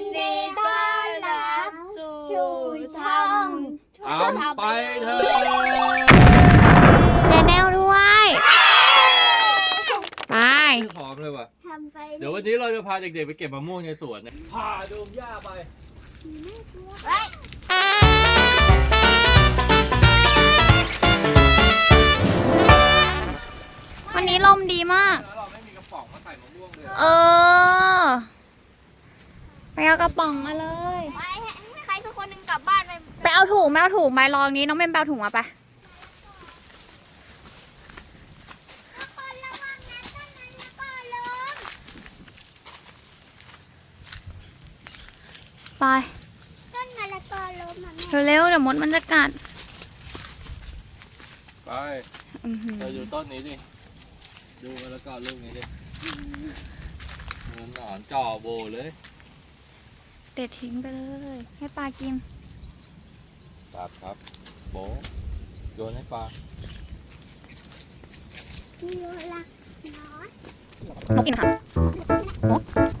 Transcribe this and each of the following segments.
นดีต้อนรับสู่ช่องทำไปเถอะแชนแนลด้วยไปหอมเลยว่ะ ทำไปเดี๋ยววันนี้เราจะพาเด็กๆไปเก็บมะม่วงในสวนนะพาดมหญ้าไป เฮ้ยวันนี้ลมดีมาก แล้วเราไม่มีกระป๋องมาใส่มะม่วงเลย เออไป เอากระป๋องมาเลย ไปให้ใครสักคนหนึ่งกลับบ้านไปไปเอาถุงไม่เอาถุงไปรองนี้น้องเมมไปเอาถุงมาไปคนระวังนะต้นนั้นแล้วก็ล้มไปต้นมะละกอล้มอะแม่ เร็วๆเดี๋ยวมดมันจะกัดไปอื้อหือเราดูต้นนี้ดิ ดูแล้วก็ลูกนี้ดิเหมือนหนอนจ่อโบเลย เด็ดทิ้งไปเลย ให้ปลากินตัดครับ โบะโยนให้ปลามีโยลักน้อยนกกินค่ะโ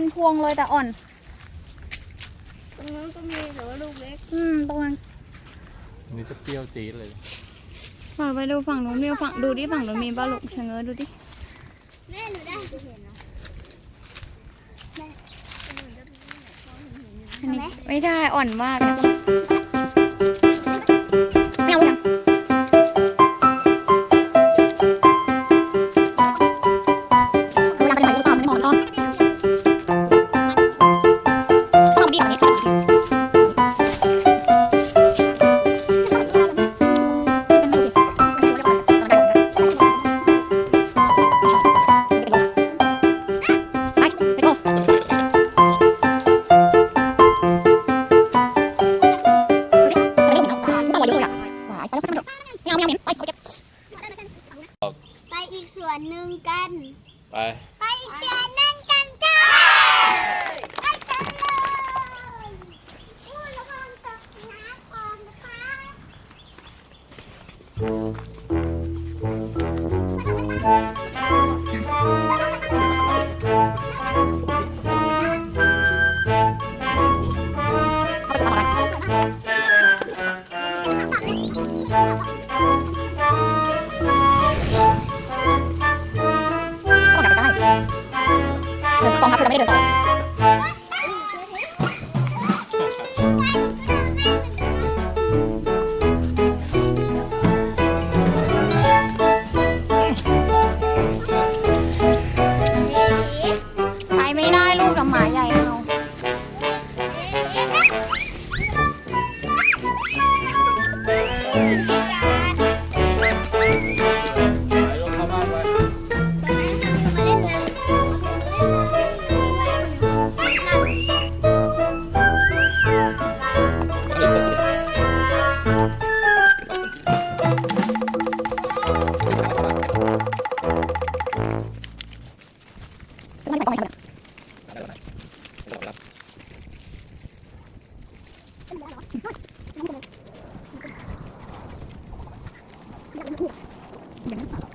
เป็นพวงเลยแต่อ่อน ตรงนั้นก็มีแต่ว่าลูกเล็กอืมตรงนั้นนี่จะเปรี้ยวจี๊ดเลยฝั่งไปดูฝั่งนู้นมีฝั่งดูดิฝั่งนู้นมีปลาลูกเชงเง้อดูดิ แม่หนูได้เห็นนะแม่หนูจะดูอันนี้ไม่ได้อ่อนมาก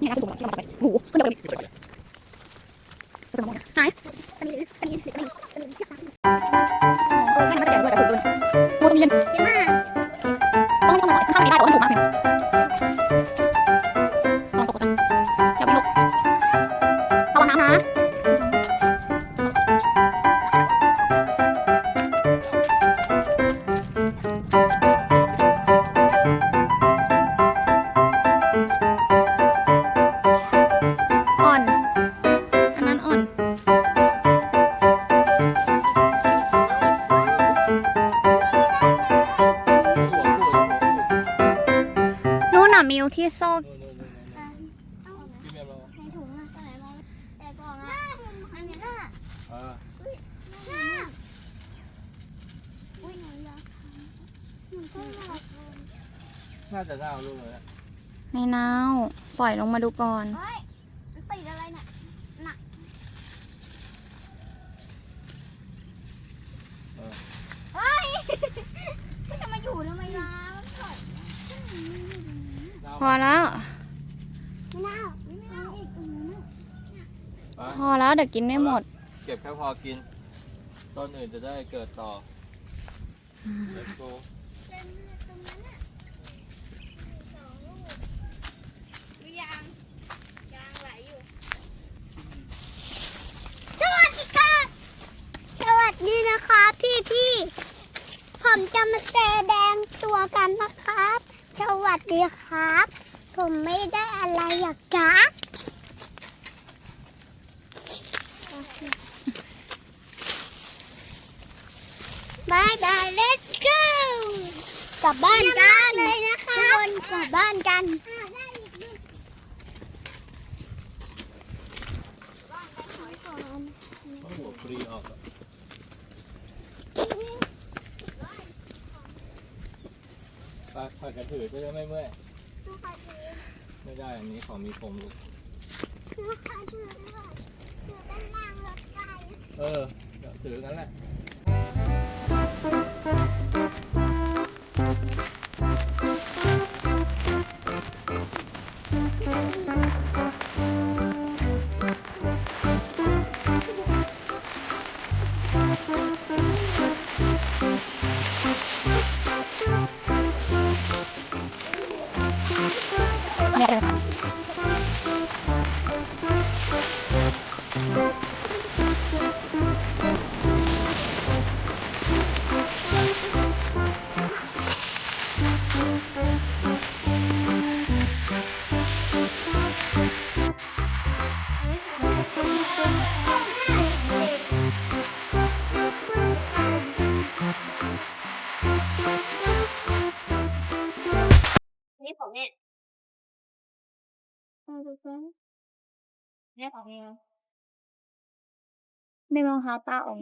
นี่นะคุณ ที่โซ่พี่าในถุงอะตอนไหนมองแต่กล่องอะอันนี้น่ะเออน่าอุ้ยหนูอยากทำหนูก็อยากน่าจะน่าลูกเลยนะไม่น่าปล่อยลงมาดูก่อน เฮ้ยมันติดอะไรเนี่ยหนักเฮ้ยมันจะมาอยู่ทำไมล่ะมันถอด น่า พ อแล้วไม่น่าไม่น่าอีกอืมไปพอแล้วเดี๋ยวกินไม่หมด เก็บแค่พอกิน ต้นอื่นจะได้เกิดต่อ Let's go เต็มเลยตรงนั้นน่ะสองลูกดูยางยางไหลอยู่สวัสดีค่ะ สวัสดีนะคะพี่พี่ๆผมจะมาแสดงตัวกันนะครับ สวัสดีครับ ผมไม่ได้อะไรอยากกะบายบาย let's go กลับบ้านกันเลยนะคะทุกคนกลับบ้านกันต้องหัวปรีออกอะไป ถอดกระถือก็จะไม่เมื่อยไม่ได้อันนี้ของมีคมลูกลูกค้ถือด้วยถือด้นล่างรถไฟ เออเดี๋ยวถือกันแหละ นี่ของเนี่ยนี่ของเนี่ยไม่มองหาป้าออก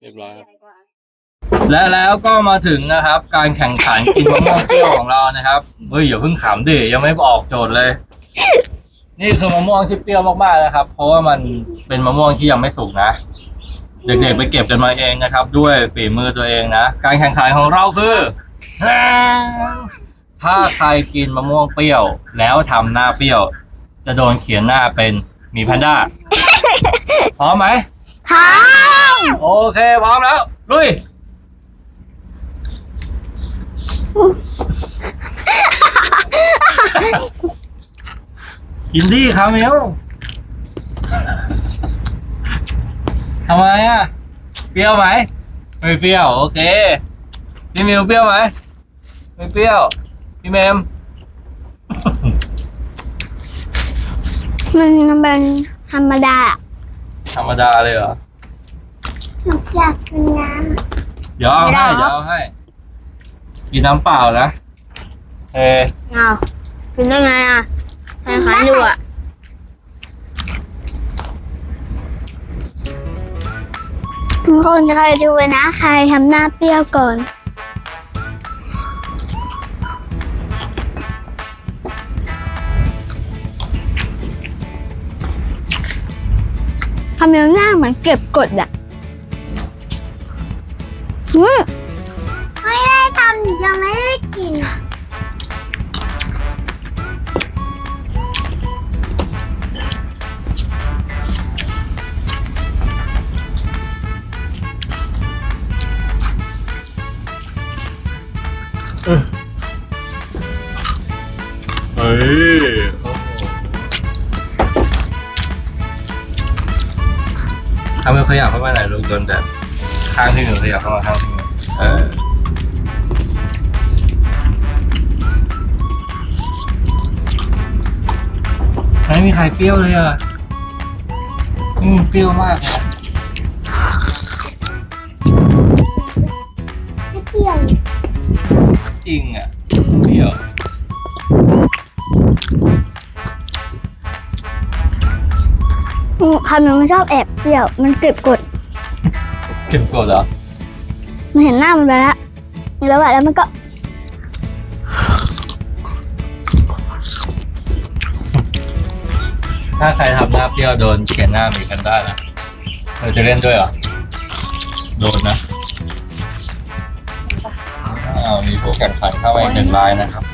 เรียบร้อยครับ และแล้วก็มาถึงนะครับ การแข่งขันกินมะม่วงเปรี้ยวของเรานะครับเฮ้ยอย่าเพิ่งขำดิยังไม่ออกโจทย์เลย นี่คือมะม่วงที่เปรี้ยวมากๆนะครับ เพราะว่ามันเป็นมะม่วงที่ยังไม่สุกนะ เด็กๆไปเก็บกันมาเองนะครับ ด้วยฝีมือตัวเองนะ การแข่งขันของเราคือ ถ้าใครกินมะม่วงเปรี้ยว แล้วทำหน้าเปรี้ยว จะโดนเขียนหน้าเป็นหมีแพนด้าพร้อมไหมพร้อมโอเคพร้อมแล้วลุย กินดีคาเมลทำไมอะ เปรี้ยวไหม ไม่เปรี้ยว โอเค พี่มิวเปรี้ยวไหม ไม่เปรี้ยว พี่เมม มันเป็นธรรมดาธรรมดาเลยเหรอมันอยากกินน้เดี๋ยวเอาให้ไม่ได้เดี๋ยวเอาให้ กินน้ำเปล่านะ เออำเอากินได้ไงอะ แข่งขันอยู่อะทุกคนจะคอยดูนะ ใครทำหน้าเปรี้ยวก่อนคาเมลหน้าเหมือนเก็บกดอะอืมไม่ได้ทำยังไม่ได้กินเโดนแต่ข้างที่หนึ่งขยับเข้ามาข้างที่หนึ่งเออไม่มีใครเปรี้ยวเลยอะอืมเปรี้ยวมากนะไม่เปรี้ยวจริงอะเปรี้ยวอืมคาเมลไม่ชอบแอบเปรี้ยว มันเก็บกด เก็บกดเหรอมันเห็นหน้ามันไปแล้วแล้วอะแล้วมันก็ถ้าใครทำหน้าเปรี้ยวโดนเขียนหน้ามีกันได้นะเราจะเล่นด้วยเหรอ โดนนะอ้าวมีโปรแกรมขันเข้ามาอีกหนึ่งลายนะครับ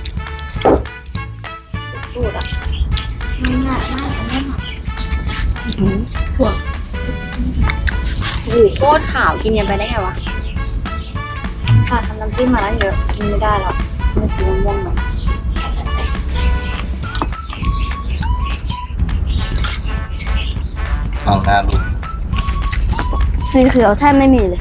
ดูดอะไม่น่าน่าจะไม่หมักถั่ว โอ้โหโคตรขาวกินยังไปได้ไงวะค่ะทำน้ำจิ้มมาแล้วเยอะกินไม่ได้แล้วมันสีม่วงๆหน่อยมองหน้าลูก สีเขียวแทบไม่มีเลย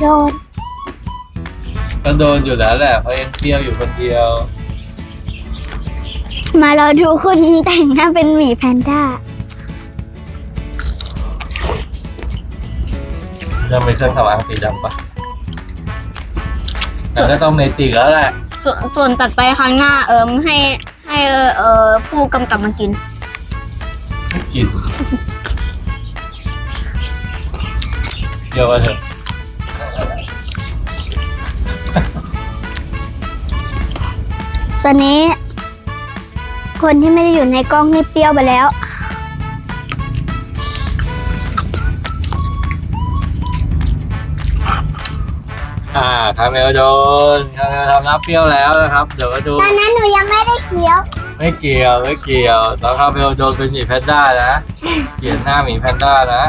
โดน ก็โดนอยู่แล้วแหละเพราะยังเปรี้ยวอยู่คนเดียว มาเราดูคุณแต่งหน้าเป็นหมีแพนด้า ยังเป็นเครื่องทำอาหารสีดำปะแต่ก็ต้องเมติกแล้วแหละ ส่วนส่วนตัดไปครั้งหน้าเอิมให้ให้เออเออผู้กำกับมากินไม่กิน เดี๋ยวว่าเถอะ อนนี้ คนที่ไม่ได้อยู่ในกล้องนี่เปรี้ยวไปแล้ว อ่าคาเมลโดนคาเมลทำน้ำเปรี้ยวแล้วนะครับ เดี๋ยวมาดู ตอนนั้นหนูยังไม่ได้เคี้ยว ไม่เกี่ยวไม่เกี่ยวตอนคาเมลโดนเป็นหมีแพนด้านะ เขียนหน้าหมีแพนด้านะ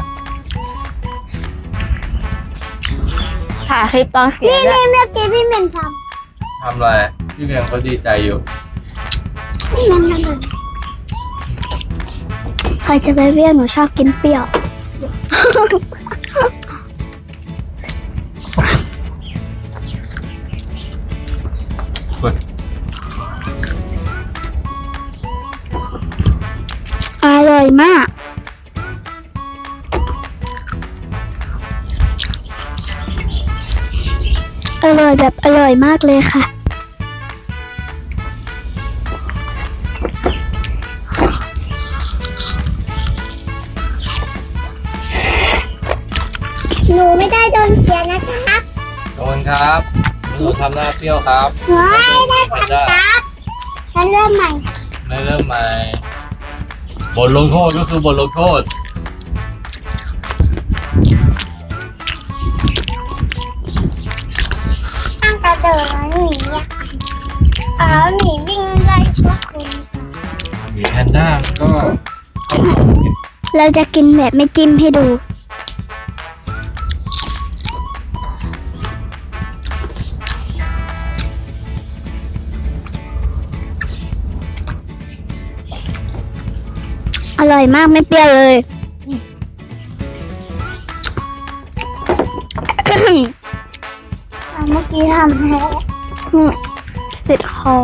ถ่ายคลิปตอนเขียนนี่นี่เมื่อกี้พี่เมนททำอะไร พี่เมียงก็ดีใจอยู่ำพี่เมนทำอะไรใครจะไปเปรี้ยวหนูชอบกินเปรี้ยวเฮ้ยอร่อยมาก อร่อยแบบอร่อยมากเลยค่ะ ทำหน้าเปรี้ยวครับหนูไม่ได้ทำครับฉันเริ่มใหม่ ไม่เริ่มใหม่บทลงโทษก็คือบทลงโทษ ตั้งกระเดินหนีอะอ๋อหนีวิ่งไล่พวกคุณหมีแพนด้ามันก็เราจะกินแบบไม่จิ้มให้ดู ร่อยมากไม่เปรี้ยวเลย เมื่อกี้ทำแพ้ติดคอ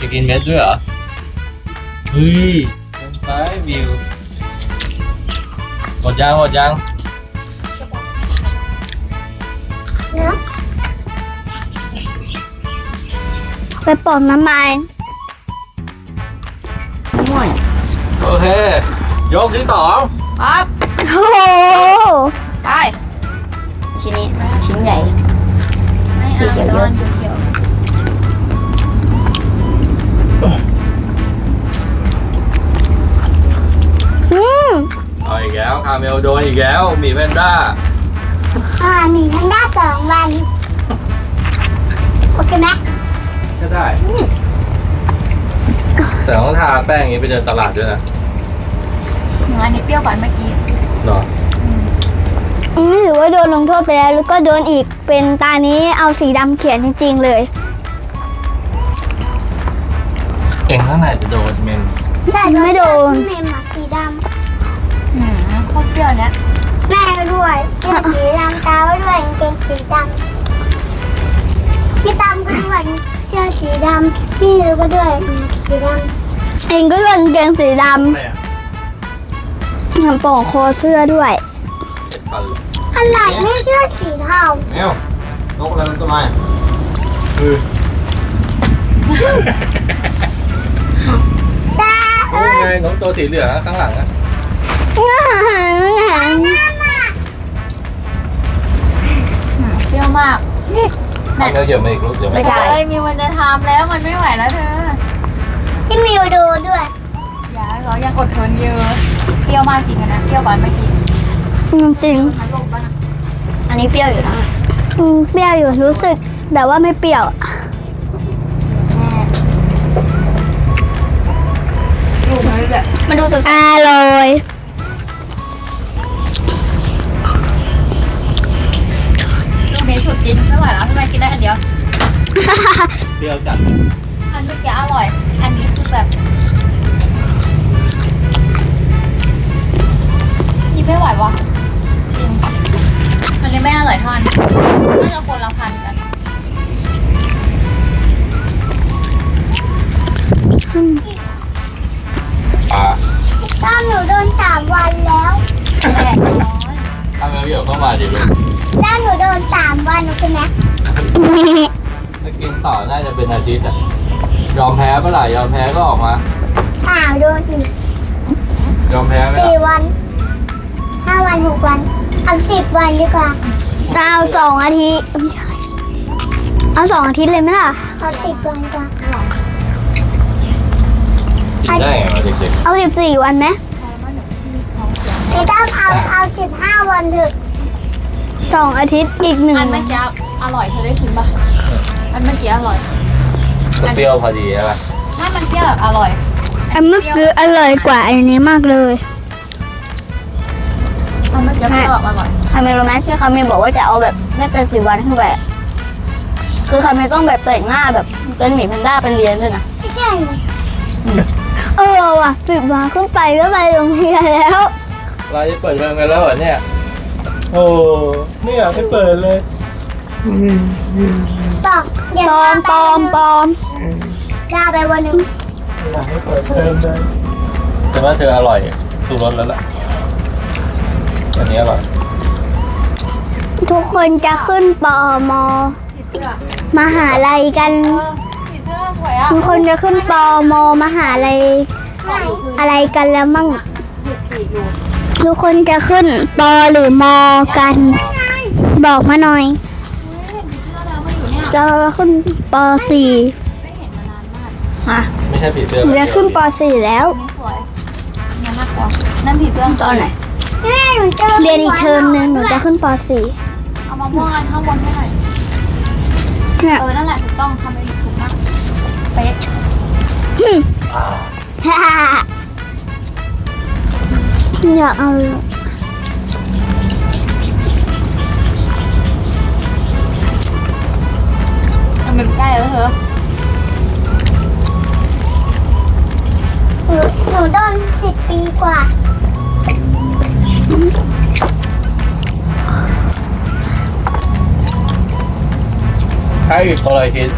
จะกินเม็ดด้วยเหรอ เฮ้ยลงไปวิวหมดยังหมดยัง ไปปอกน้ำมันม่วนโอเค ยกที่สองครับโอ้โหได้ชิ้นนี้ชิ้นใหญ่ สีเขียวเยอะเขียวอืมเอาอีกแล้วคาเมลโดนอีกแล้วหมีแพนด้าอ่ามีแพนด้าสองวัน โอเคไหม ก็ได้ แต่ต้องทาแป้งอย่างนี้ไปเดินตลาดด้วยนะหนูอันนี้เปรี้ยวกว่าเมื่อกี้เนาะอืมถือว่าโดนลงโทษไปแล้วแล้วก็โดนอีกเป็นตานี้เอาสีดำเขียนจริงๆเลย เองข้างในจะโดนเมนใช่ไม่โดน เมมสีดอืมโคตรเปรี้ยวเนี้ยำแม่ด้วยเสื้อสีดำเท้าด้วยกางเกงสีดำพี่ตามก็ด้วย เสื้อสีดำพี่ลิวก็ด้วยสีดำเองก็ด้วยกางเกงสีดอะไรอะำน้ำโป่งคอเสื้อด้วย ปันเลยอะไรไม่เสื้อสีเทาแมวนกอะไรมันต้นไม้คือตาเอนี่อไงนกตัวสีเหลืองข้างหลังอะอืมเปรี้ยวมาก คาเมลเหยียบมาอีกลูกเดี๋ยวไม่ไม่ใช่ เอ้ยมีวันจะทำแล้วมันไม่ไหวแล้วเธอพี่มิวดูด้วยอย่าเขายังอดทนอยู่เปรี้ยวมากจริงอะนะเปรี้ยวกว่าเมื่อกี้จริงมันลงปะนะอันนี้เปรี้ยวอยู่นะเปรี้ยวอยู่รู้สึก แต่ว่าไม่เปรี้ยวดูมันแบบมันดูสุดอร่อย ลูกนี้สุดจริงไม่ไหวแล้วทำไมกินได้อันเดียว เปรี้ยวจัดอันเมื่อกี้อร่อย อันนี้คือแบบนี่ไม่ไหววะจริงอันนี้ไม่อร่อยเท่าอันนี้น่าจะคนละพันกันปลาตามหนูโดนสามวันแล้ว แดดร้อนคาเมลเหยียบเข้ามาดิลูกามวันโอเคไหมถ้ากินต่อน่าจะเป็นอาทิตย์อะยอมแพ้เมื่อไหร่ยอมแพ้ก็ออกมา อ้าวโดนอีกยอมแพ้ไหมสี่ล่ะวันห้าวันหกวันเอาสิบวันดีกว่าเอาสองอาทิตย์ไม่ใช่เอาสองอาทิตย์เลยไหมล่ะ เอาสิบวันดีกว่ากินได้ไงวะเด็กเอาสิบสี่วันไหมไม่ต้องเอาเอาสิบห้าวันเถอะ สองอาทิตย์อีกหนึ่งอันเมื่อกี้อร่อยเธอได้ชิมปะอันเมื่อกี้อร่อยๆก็เปรี้ยวพอดีใช่ปะถ้ามันเปรี้ยวแบบอร่อย อันเมื่อกี้อร่อยกว่าอันนี้มากเลยอันเมื่อกี้เปรี้ยวแบบอร่อยคาเมลรู้ไหมที่คาเมลบอกว่าจะเอาแบบไม่เกินสิบวันขึ้นไปอะคือคาเมลต้องแบบแต่งหน้าแบบเป็นหมีแพนด้าเป็นเรียนด้วยนะไม่ใช่เออว่ะสิบวันขึ้นไปก็ไปโรงเรียนแล้ว เราจะเปิดเทอมกันแล้วเหรอเนี่ย โอ้เนี่ยไม่เปิดเลยปอกอย่าปลอมปลอมปลอมลาไปวันหนึ่งอยากให้เปิดเทอมเลยแต่ว่าเธออร่อยชูรสแล้วล่ะอันนี้อร่อยทุกคนจะขึ้นปอมอผีเสื้อมหาลัยกันเออผีเสื้อสวยอะทุกคนจะขึ้นปอมอมหาลัยอะไรกันแล้วมั่งผีอยู่ ทุกคนจะขึ้นปอหรือมอกัน บอกมาหน่อยเฮ้ยผีเสื้อเราไม่อยู่เนี่ยจะขึ้นปอสี่ไม่เห็นมานานมากไม่ใช่ผีเสื้อจะขึ้นปอสี่แล้วอันนี้สวยอันนี้น่ากลัวนั่นผีเสื้อตอนไหนเรียนอีกเทอมหนึ่งหนูจะขึ้นปอสี่เอามะม่วงอันข้างบนให้หน่อยเนี่ยเออนั่นแหละถูกต้องทำไปถูกนะเป๊ะ อ่าอยากเอามันเป็นใกล้แล้วเธอหนูหนูโดนสิบปีกว่า ให้อีกคนละคิด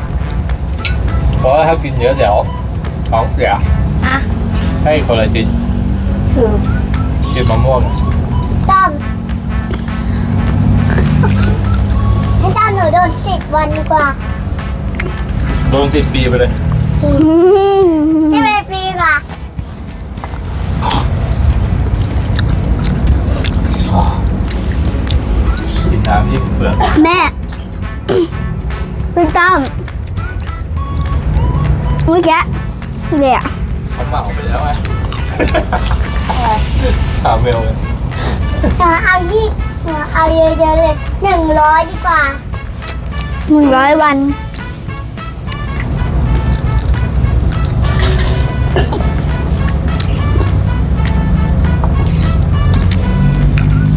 เพราะว่าถ้ากินเยอะเดี๋ยวท้องเสียอะให้อีกคนละคิดคือ กินมะม่วงต้อมให้ต้อมหนูโดนสิบวันดีกว่าโดนสิบปีไปเลยที่เป็นปีกว่ากินน้ำยิ่งเปลือกแม่พี่ต้อมเมื่อกี้เนี่ยเขาเหมาไปแล้วไง ชาเมลเลยหนูเอายี่หนูเอาเยอะๆเลยหนึ่งร้อยดีกว่า หนึ่งร้อยวัน